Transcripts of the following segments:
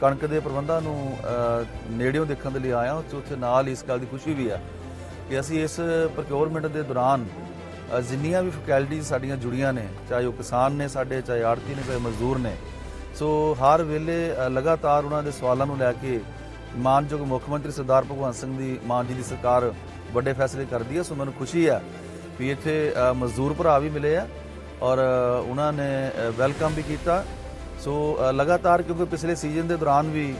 ਕਣਕ ਦੇ ਪ੍ਰਬੰਧਾਂ ਨੂੰ ਨੇੜਿਓਂ ਦੇਖਣ ਦੇ ਲਈ ਆਇਆ ਹਾਂ, ਤੇ ਉੱਥੇ ਨਾਲ ਇਸ ਗੱਲ ਦੀ ਖੁਸ਼ੀ ਵੀ ਆ ਕਿ ਅਸੀਂ ਇਸ ਪ੍ਰੋਕਿਉਰਮੈਂਟ ਦੇ ਦੌਰਾਨ ਜਿੰਨੀਆਂ ਵੀ ਫੈਕਲਟੀਜ਼ ਸਾਡੀਆਂ ਜੁੜੀਆਂ ਨੇ, ਚਾਹੇ ਉਹ ਕਿਸਾਨ ਨੇ ਸਾਡੇ, ਚਾਹੇ ਆੜਤੀ ਨੇ, ਚਾਹੇ ਮਜ਼ਦੂਰ ਨੇ, ਸੋ ਹਰ ਵੇਲੇ ਲਗਾਤਾਰ ਉਹਨਾਂ ਦੇ ਸਵਾਲਾਂ ਨੂੰ ਲੈ ਕੇ ਮਾਨਯੋਗ ਮੁੱਖ ਮੰਤਰੀ ਸਰਦਾਰ ਭਗਵੰਤ ਸਿੰਘ ਦੀ, ਮਾਨ ਜੀ ਦੀ ਸਰਕਾਰ ਵੱਡੇ ਫੈਸਲੇ ਕਰਦੀ ਹੈ ਸੋ ਮੈਨੂੰ ਖੁਸ਼ੀ ਆ ਵੀ ਇੱਥੇ ਮਜ਼ਦੂਰ ਭਰਾ ਵੀ ਮਿਲੇ ਆ ਔਰ ਉਹਨਾਂ ਨੇ ਵੈਲਕਮ ਵੀ ਕੀਤਾ। ਸੋ ਲਗਾਤਾਰ ਕਿਉਂਕਿ ਪਿਛਲੇ ਸੀਜ਼ਨ ਦੇ ਦੌਰਾਨ ਵੀ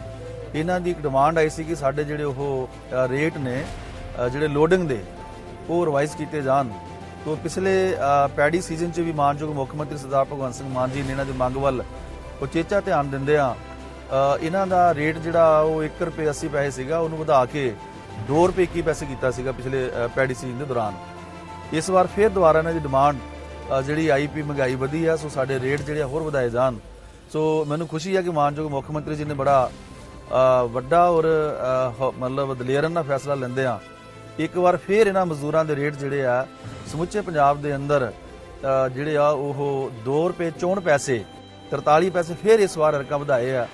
ਇਹਨਾਂ ਦੀ ਇੱਕ ਡਿਮਾਂਡ ਆਈ ਸੀ ਕਿ ਸਾਡੇ ਜਿਹੜੇ ਉਹ ਰੇਟ ਨੇ ਜਿਹੜੇ ਲੋਡਿੰਗ ਦੇ ਉਹ ਰਿਵਾਈਜ਼ ਕੀਤੇ ਜਾਣ। ਤੋਂ ਪਿਛਲੇ ਪੈੜੀ ਸੀਜ਼ਨ 'ਚ ਵੀ ਮਾਨਯੋਗ ਮੁੱਖ ਮੰਤਰੀ ਸਰਦਾਰ ਭਗਵੰਤ ਸਿੰਘ ਮਾਨ ਜੀ ਨੇ ਇਹਨਾਂ ਦੀ ਮੰਗ ਵੱਲ ਉਚੇਚਾ ਧਿਆਨ ਦਿੰਦੇ ਆ ਇਹਨਾਂ ਦਾ ਰੇਟ ਜਿਹੜਾ ਉਹ 1 ਰੁਪਏ 80 ਪੈਸੇ ਸੀਗਾ ਉਹਨੂੰ ਵਧਾ ਕੇ 2 ਰੁਪਏ 21 ਪੈਸੇ ਕੀਤਾ ਸੀਗਾ ਪਿਛਲੇ ਪੈੜੀ ਸੀਜ਼ਨ ਦੇ ਦੌਰਾਨ। ਇਸ ਵਾਰ ਫਿਰ ਦੁਬਾਰਾ ਇਹਨਾਂ ਦੀ ਡਿਮਾਂਡ ਅ, ਜਿਹੜੀ ਆਈਪੀ ਮਹਿੰਗਾਈ ਵਧੀ ਆ ਸੋ ਸਾਡੇ ਰੇਟ ਜਿਹੜੇ ਆ ਹੋਰ ਵਧਾਏ ਜਾਣ। ਸੋ ਮੈਨੂੰ ਖੁਸ਼ੀ ਹੈ ਕਿ ਮਾਨਯੋਗ ਮੁੱਖ ਮੰਤਰੀ ਜੀ ਨੇ ਬੜਾ ਵੱਡਾ ਔਰ ਮਤਲਬ ਦਲੇਰਨ ਨਾਲ ਫੈਸਲਾ ਲੈਂਦੇ ਆ। ਇੱਕ ਵਾਰ ਫਿਰ ਇਹਨਾਂ ਮਜ਼ਦੂਰਾਂ ਦੇ ਰੇਟ ਜਿਹੜੇ ਆ, ਸਮੁੱਚੇ ਪੰਜਾਬ ਦੇ ਅੰਦਰ ਜਿਹੜੇ ਆ ਉਹ 2 ਰੁਪਏ 64 ਪੈਸੇ 43 ਪੈਸੇ ਫਿਰ ਇਸ ਵਾਰ ਰਕਮ ਵਧਾਏ ਆ।